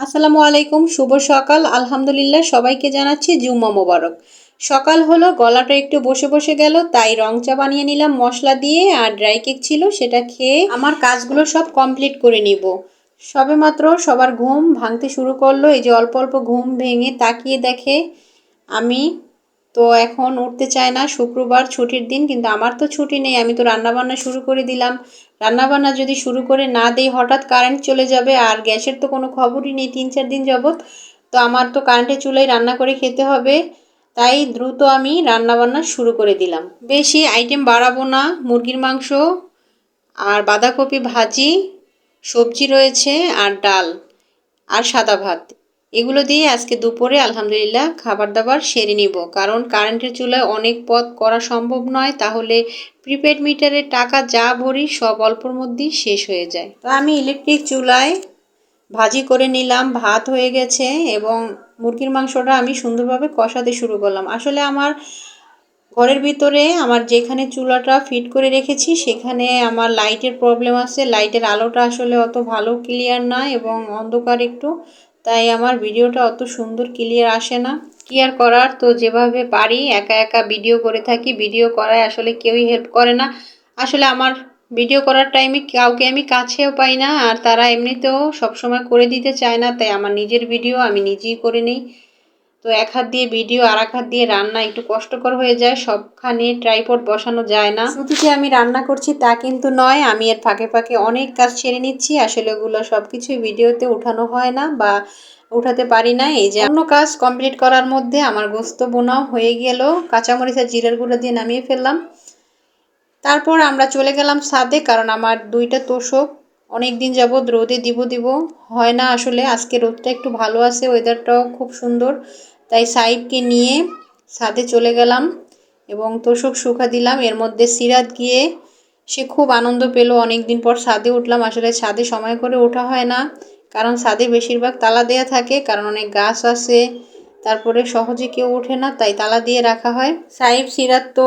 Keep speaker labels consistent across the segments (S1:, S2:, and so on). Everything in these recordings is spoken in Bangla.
S1: আসসালামু আলাইকুম, শুভ সকাল। আলহামদুলিল্লাহ, সবাইকে জানাচ্ছি জুম্মা মোবারক। সকাল হলো, গলাটা একটু বসে বসে গেল, তাই রং চা বানিয়ে নিলাম, মশলা দিয়ে, আর ড্রাই কেক ছিল, সেটা খেয়ে আমার কাজগুলো সব কমপ্লিট করে নিব। সবে মাত্র সবার ঘুম ভাঙতে শুরু করল, এই যে অল্প অল্প ঘুম ভেঙে তাকিয়ে দেখে আমি তো এখন উঠতে চায় না, শুক্রবার ছুটির দিন, কিন্তু আমার তো ছুটি নেই, আমি তো রান্নাবান্না শুরু করে দিলাম। রান্নাবান্না যদি শুরু করে না দেই, হঠাৎ কারেন্ট চলে যাবে আর গ্যাসের তো কোনো খবরই নেই, তিন চার দিন যাবৎ। তো আমার তো কারেন্টের চুলায় রান্না করে খেতে হবে, তাই দ্রুত আমি রান্নাবান্না শুরু করে দিলাম। বেশি আইটেম বাড়াবো না, মুরগির মাংস আর বাঁধাকপি ভাজি, সবজি রয়েছে আর ডাল আর সাদা ভাত। এগুলো দিয়ে আজকে দুপুরে আলহামদুলিল্লাহ খাবার দাবার সেরে নিব। কারণ কারেন্টের চুলায় অনেক পথ করা সম্ভব নয়, তাহলে প্রিপেড মিটারের টাকা যা ভরি সব অল্পর মধ্যেই শেষ হয়ে যায়। তো আমি ইলেকট্রিক চুলায় ভাজি করে নিলাম, ভাত হয়ে গেছে এবং মুরগির মাংসটা আমি সুন্দরভাবে কষাতে শুরু করলাম। আসলে আমার ঘরের ভিতরে আমার যেখানে চুলাটা ফিট করে রেখেছি, সেখানে আমার লাইটের প্রবলেম আছে। লাইটের আলোটা আসলে অত ভালো ক্লিয়ার না এবং অন্ধকার একটু। তাই আমার ভিডিওটা অত সুন্দর ক্লিয়ার আসে না। কি আর করার? তো যেভাবে পারি, একা একা ভিডিও করে থাকি। ভিডিও করায় আসলে কেউই হেল্প করে না। আসলে আমার ভিডিও করার টাইমে কাউকে আমি কাছেও পাই না। আর তারা এমনিতেও সবসময় করে দিতে চায় না। তাই আমার নিজের ভিডিও আমি নিজেই করে নিই। তো এক হাত দিয়ে ভিডিও, আর এক হাত দিয়ে রান্না একটু কষ্টকর হয়ে যায়, সবখানে ট্রাইপড বসানো যায় না। শুধু যে আমি রান্না করছি তা কিন্তু নয়, আমি এর ফাঁকে ফাঁকে অনেক কাজ সেরে নিচ্ছি, আসলে ওগুলো সব কিছুই ভিডিওতে উঠানো হয় না বা উঠাতে পারি না। এই যে অন্য কাজ কমপ্লিট করার মধ্যে আমার গোস্ত বোনাও হয়ে গেল, কাঁচামরিচ জিরার গুঁড়ো দিয়ে নামিয়ে ফেললাম। তারপর আমরা চলে গেলাম ছাদে কারণ আমার দুইটা তোষক অনেক দিন যাবৎ রোদে দিব দিব হয় না আসলে। আজকে রোদটা একটু ভালো আছে ওয়েদারটাও খুব সুন্দর। তাই সাইবকে নিয়ে ছাদে চলে গেলাম এবং তোষক শুকা দিলাম। এর মধ্যে সিরাত গিয়ে সে খুব আনন্দ পেল। অনেক দিন পর ছাদে উঠলাম। আসলে ছাদে সময় করে ওঠা হয় না, কারণ ছাদে বেশিরভাগ তালা দেয়া থাকে, কারণ অনেক গাছ আছে। তারপরে সহজে কেউ ওঠে না, তাই তালা দিয়ে রাখা হয়। সাহেব, সিরাত তো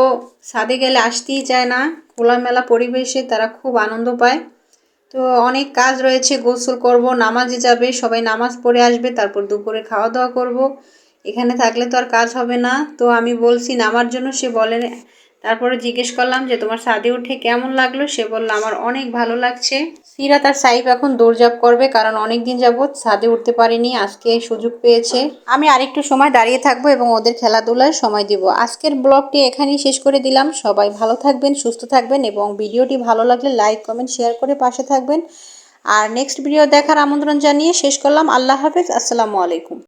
S1: ছাদে গেলে আসতেই চায় না। খোলামেলা পরিবেশে তারা খুব আনন্দ পায়। তো অনেক কাজ রয়েছে, গোসল করব, নামাজে যাবে, সবাই নামাজ পড়ে আসবে, তারপর দুপুরে খাওয়া দাওয়া করব। এখানে থাকলে তো আর কাজ হবে না। তো আমি বলছি, নামার জন্য সে বলে তারপরে জিজ্ঞেস করলাম যে তোমার সাদে উঠে কেমন লাগল? সে বলল, আমার অনেক ভালো লাগছে। সিরাত আর সাইব এখন দৌড়জাপ করবে, কারণ অনেক দিন যাবৎ ছাদে উঠতে পারেনি, আজকে সুযোগ পেয়েছে। আমি আরেকটু সময় দাঁড়িয়ে থাকব এবং ওদের খেলাধুলায় সময় দিব। আজকের ব্লগটি এখানেই শেষ করে দিলাম। সবাই ভালো থাকবেন, সুস্থ থাকবেন এবং ভিডিওটি ভালো লাগলে লাইক, কমেন্ট, শেয়ার করে পাশে থাকবেন। আর নেক্সট ভিডিও দেখার আমন্ত্রণ জানিয়ে শেষ করলাম। আল্লাহ হাফেজ। আসসালামু আলাইকুম।